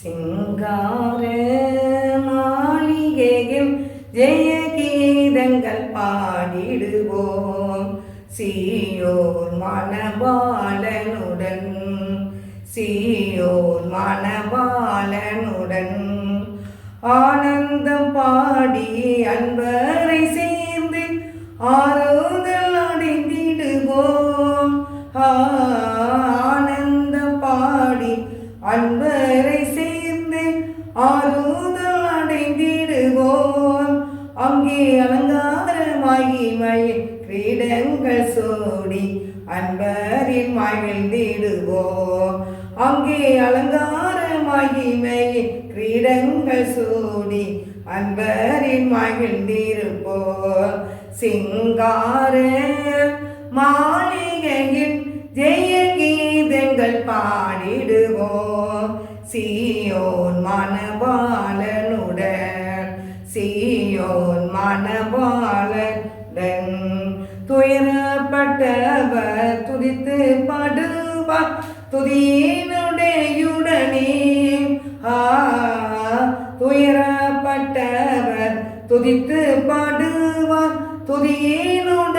சிங்கார மாளிகையில் ஜெய கீதங்கள் பாடிடுவோம். சீயோர் மணவாளனுடன் சீயோர் மணவாளனுடன் ஆனந்தம் பாடி அன்பரை சேர்ந்து ஆரோ அங்கே அலங்காரமாகி மயில் கிரீடங்கள் சூடி அன்பரின் மகிழ்ந்திடுவோம் அங்கே அலங்காரமாகி மயில் கிரீடங்கள் சூடி அன்பரின் மகிழ்ந்திருப்போம் சிங்கார மாளிகையில் ஜெய கீதங்கள் பாடிடுவோம் சியோன் மணவாளனுடன் சீயோன் துயரப்பட்டவர் துதித்து பாடுவார். துதியினுடையுடனே ஆ துயரப்பட்டவர் துதித்து பாடுவார். துதியினுடையுடனே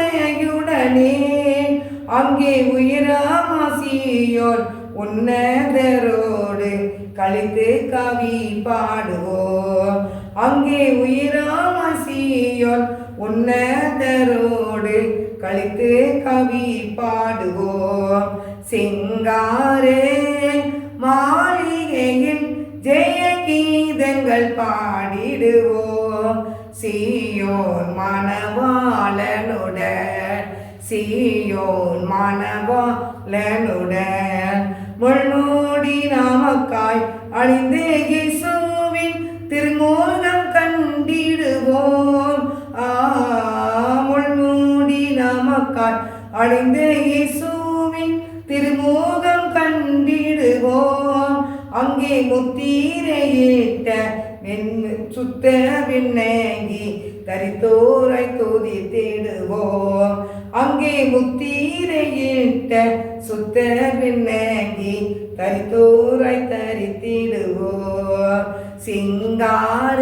அங்கே உயராமாசியோர் உன்னதரோடு கழித்து கவி பாடுவோம். அங்கே உயராமசியோர் உன்னதரோடு கழித்து கவி பாடுவோம். சிங்காரே மாளிகையின் ஜெய கீதங்கள் பாடிடுவோம். சீயோன் மணவாளனுடன் சீயோன் மணவாளனுடன் முள்மூடி நாமக்காய் அழிந்து இயேசுவின் திருமோகம் நாமக்காய் இயேசுவின் திருமோகம் கண்டிடுவோம். அங்கே முத்தீரையிட்ட சுத்த விண்ணங்கி தரித்தோரை தோதி தேடுவோம். அங்கே முத்தீரையிட்ட சுத்த விண்ணங்கி தரித்தோரை தரித்திடுவோம். சிங்கார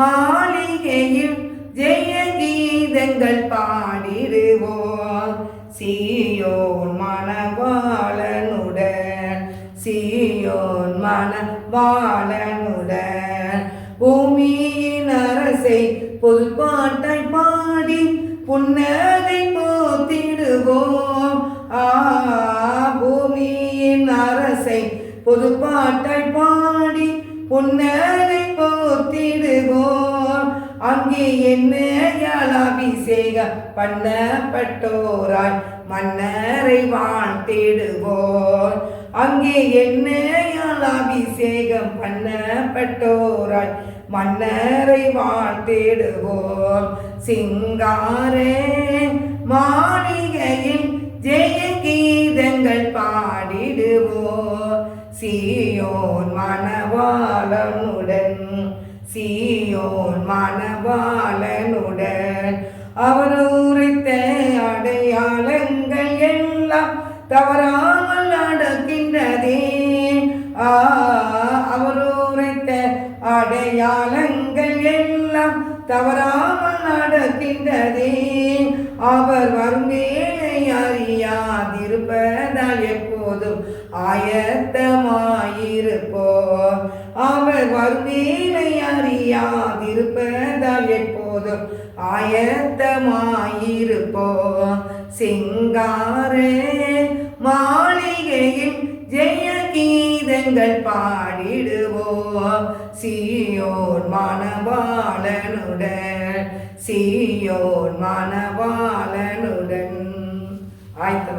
மாளிகையில் ஜெய கீதங்கள் பாடிடுவோம் சீயோன் மணவாளனுடன் சீயோன் மணவாளனுடன் பூமியின் அரசை புதுப்பாட்டை பாடி புன்னகை போத்திடுவோம். ஆ பூமியின் அரசை புதுப்பாட்டை பாடி புன்னகை போத்திடுவோம். அங்கே என்னையால் அபிஷேகம் பண்ணப்பட்டோராய் மன்னரை தேடுவோர். அங்கே என்னையால் அபிஷேகம் பண்ணப்பட்டோராய். மன்னரை தேடுவோர். சிங்காரே மாளிகையில் ஜெய கீதங்கள் பாடிடுவோர். சீயோன் மணவாளனுடன் சீயோன் மணவாளனுடன் அவரோ தவறாமல் நடக்கின்றதே. ஆ அவர் உரைத்த அடையாளங்கள் எல்லாம் தவறாமல் நடக்கின்றதே. அவர் வரும் வேலை அறியாதிருப்பதால் எப்போதும் ஆயத்தமாயிருப்போ. அவர் வரும் வேலை அறியாதிருப்பதால் எப்போதும் ஆயத்தமாயிருப்போ. சிங்காரே. எங்கள் பாடிடுவோம் சீயோன் மணவாளனுடன் சீயோன் மணவாளனுடன் ஆய்த்த